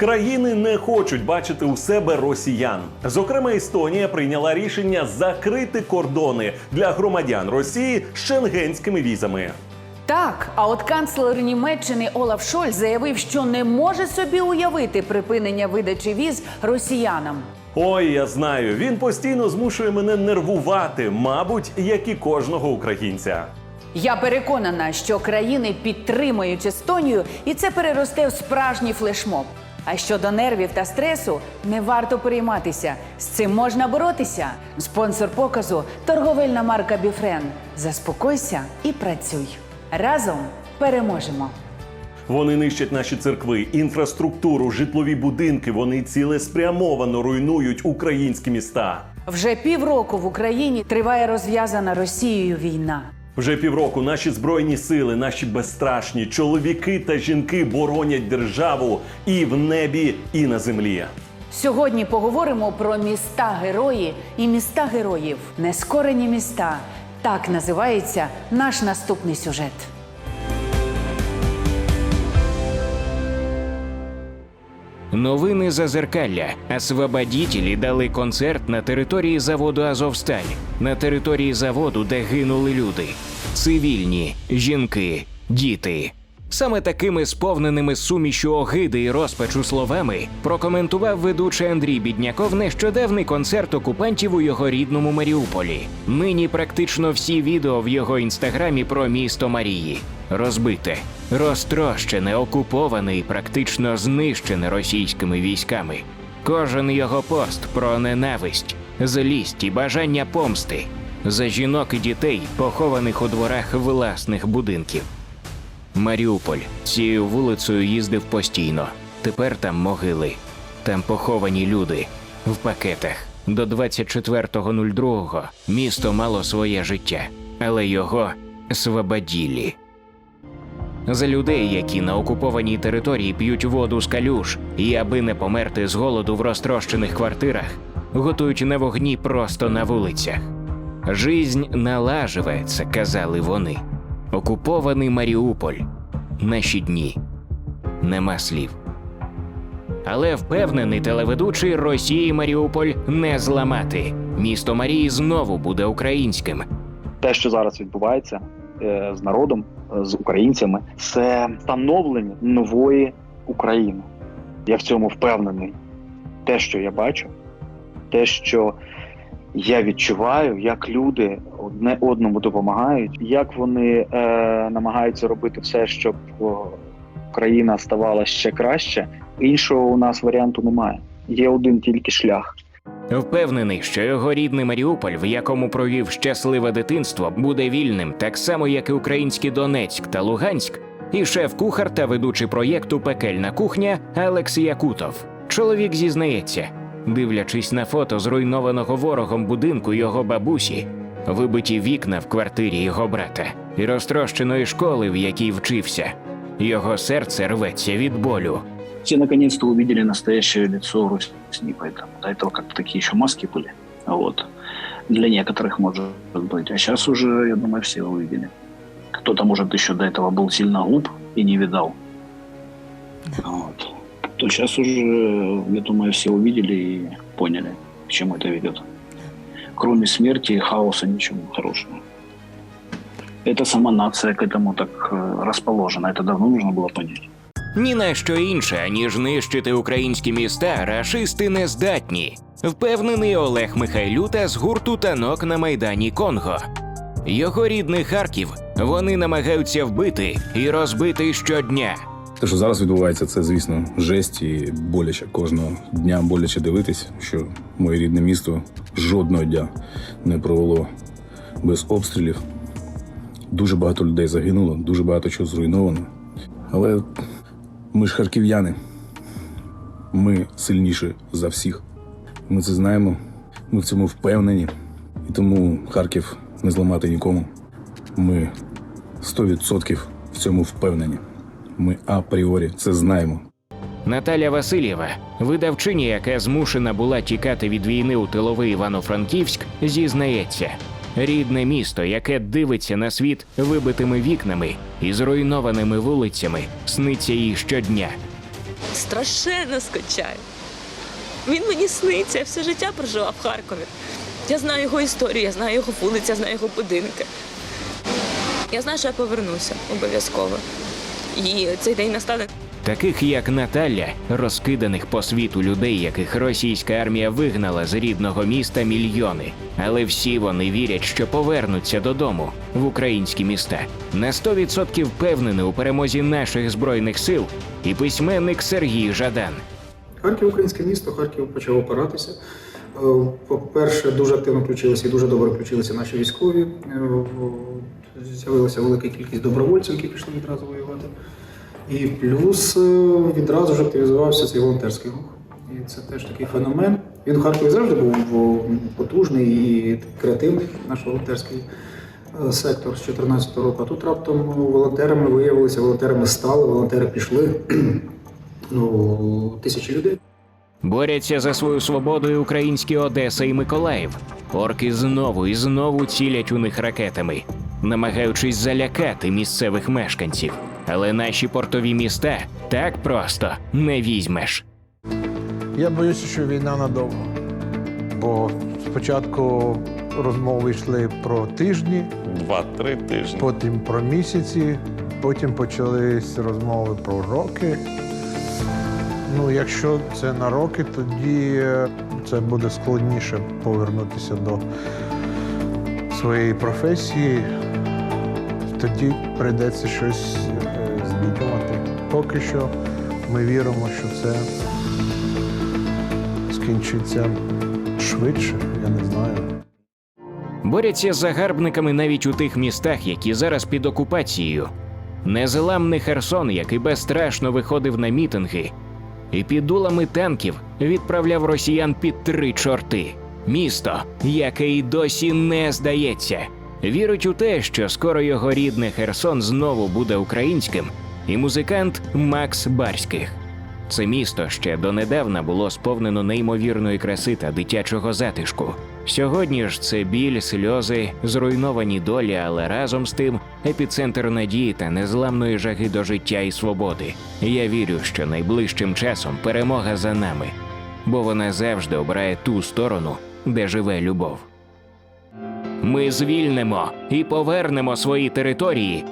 Країни не хочуть бачити у себе росіян. Зокрема, Естонія прийняла рішення закрити кордони для громадян Росії з шенгенськими візами. Так, а от канцлер Німеччини Олаф Шольц заявив, що не може собі уявити припинення видачі віз росіянам. Ой, я знаю, він постійно змушує мене нервувати, мабуть, як і кожного українця. Я переконана, що країни підтримують Естонію, і це переросте в справжній флешмоб. А щодо нервів та стресу, не варто перейматися. З цим можна боротися. Спонсор показу торговельна марка Біфрен. Заспокойся і працюй. Разом переможемо. Вони нищать наші церкви, інфраструктуру, житлові будинки. Вони цілеспрямовано руйнують українські міста. Вже півроку в Україні триває розв'язана Росією війна. Вже півроку наші збройні сили, наші безстрашні чоловіки та жінки боронять державу і в небі, і на землі. Сьогодні поговоримо про міста герої і міста героїв. Нескорені міста. Так називається наш наступний сюжет. Новини Зазеркалля. Освободітелі дали концерт на території заводу Азовсталь, на території заводу, де гинули люди. Цивільні, жінки, діти. Саме такими сповненими сумішю огиди і розпачу словами прокоментував ведучий Андрій Бідняков нещодавний концерт окупантів у його рідному Маріуполі. Нині практично всі відео в його інстаграмі про місто Марії. Розбите, розтрощене, окуповане і практично знищене російськими військами. Кожен його пост про ненависть, злість і бажання помсти за жінок і дітей, похованих у дворах власних будинків. Маріуполь цією вулицею їздив постійно. Тепер там могили, там поховані люди в пакетах. До 24.02 місто мало своє життя, але його свободілі. За людей, які на окупованій території п'ють воду з калюш, і аби не померти з голоду в розтрощених квартирах, готують на вогні просто на вулицях. Жизнь налаживається, казали вони. Окупований Маріуполь. Наші дні. Нема слів. Але впевнений телеведучий Росії Маріуполь не зламати. Місто Марії знову буде українським. те, що зараз відбувається з народом, е, з українцями, це становлення нової України. Я в цьому впевнений. Те, що я бачу, те, що я відчуваю, як люди одне одному допомагають, як вони е, намагаються робити все, щоб о, країна ставала ще краще. Іншого у нас варіанту немає. Є один тільки шлях. Впевнений, що його рідний Маріуполь, в якому провів щасливе дитинство, буде вільним, так само як і український Донецьк та Луганськ, і шеф-кухар та ведучий проєкту Пекельна кухня Алекс Якутов. Чоловік зізнається, дивлячись на фото зруйнованого ворогом будинку його бабусі, вибиті вікна в квартирі його брата і розтрощеної школи, в якій вчився. Його серце рветься від болю. Все наконец-то увидели настоящее лицо Русни, поэтому до этого как-то такие еще маски были. Вот. Для некоторых, может быть. А сейчас уже, я думаю, все увидели. Кто-то, может, еще до этого был сильно глуп и не видал. Вот. То сейчас уже, я думаю, все увидели и поняли, к чему это ведет. Кроме смерти и хаоса ничего хорошего. Это сама нация к этому так э, расположена. Это давно нужно было понять. Ні на що інше, аніж нищити українські міста, рашисти не здатні. Впевнений Олег Михайлюта з гурту танок на майдані Конго. Його рідний Харків вони намагаються вбити і розбити щодня. Те, що зараз відбувається, це, звісно, жесть і боляче. Кожного дня боляче дивитись, що моє рідне місто жодного дня не провело без обстрілів. Дуже багато людей загинуло, дуже багато чого зруйновано. Але ми ж харків'яни. Ми сильніші за всіх. Ми це знаємо, ми в цьому впевнені. І тому Харків не зламати нікому. Ми 100% в цьому впевнені. Ми апріорі це знаємо. Наталя Васильєва, видавчиня, яка змушена була тікати від війни у тиловий Івано-Франківськ, зізнається. Рідне місто, яке дивиться на світ вибитими вікнами і зруйнованими вулицями, сниться їй щодня. страшенно скучаю. Він мені сниться, я все життя прожила в Харкові. Я знаю його історію, я знаю його вулиці, я знаю його будинки. Я знаю, що я повернуся обов'язково. І цей день настане. Таких як Наталя, розкиданих по світу людей, яких російська армія вигнала з рідного міста мільйони. Але всі вони вірять, що повернуться додому в українські міста. На 100% впевнений у перемозі наших збройних сил і письменник Сергій Жадан. Харків українське місто, Харків почав опиратися. Е, По-перше, дуже активно включилися і дуже добре включилися наші військові. Е, З'явилася велика кількість добровольців, які пішли відразу воювати. І плюс е, відразу ж активізувався цей волонтерський рух. І це теж такий феномен. Він в Харкові завжди був потужний і креативний, наш волонтерський е, сектор з 2014 року. А тут раптом волонтерами виявилися, волонтерами стали, волонтери пішли. Ну, тисячі людей. Борються за свою свободу і українські Одеса і Миколаїв. Орки знову і знову цілять у них ракетами, намагаючись залякати місцевих мешканців. Але наші портові міста так просто не візьмеш. Я боюся, що війна надовго. Бо спочатку розмови йшли про тижні, Два-три тижні. потім про місяці, потім почались розмови про роки. Ну, якщо це на роки, тоді е, це буде складніше повернутися до своєї професії. Тоді прийдеться щось е. Поки що ми віримо, що це скінчиться швидше, я не знаю. Борються з загарбниками навіть у тих містах, які зараз під окупацією. Незламний Херсон, який безстрашно виходив на мітинги, і під дулами танків відправляв росіян під три чорти. Місто, яке й досі не здається, вірить у те, що скоро його рідний Херсон знову буде українським, і музикант Макс Барських. Це місто ще донедавна було сповнено неймовірної краси та дитячого затишку. Сьогодні ж це біль, сльози, зруйновані долі, але разом з тим епіцентр надії та незламної жаги до життя і свободи. Я вірю, що найближчим часом перемога за нами, бо вона завжди обирає ту сторону, де живе любов. Ми звільнимо і повернемо свої території,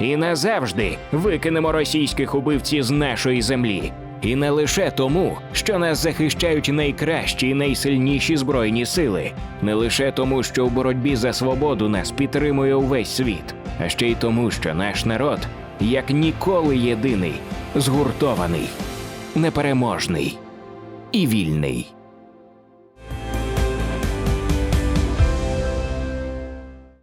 і назавжди викинемо російських убивців з нашої землі. І не лише тому, що нас захищають найкращі і найсильніші збройні сили, не лише тому, що у боротьбі за свободу нас підтримує увесь світ, а ще й тому, що наш народ як ніколи єдиний, згуртований, непереможний і вільний.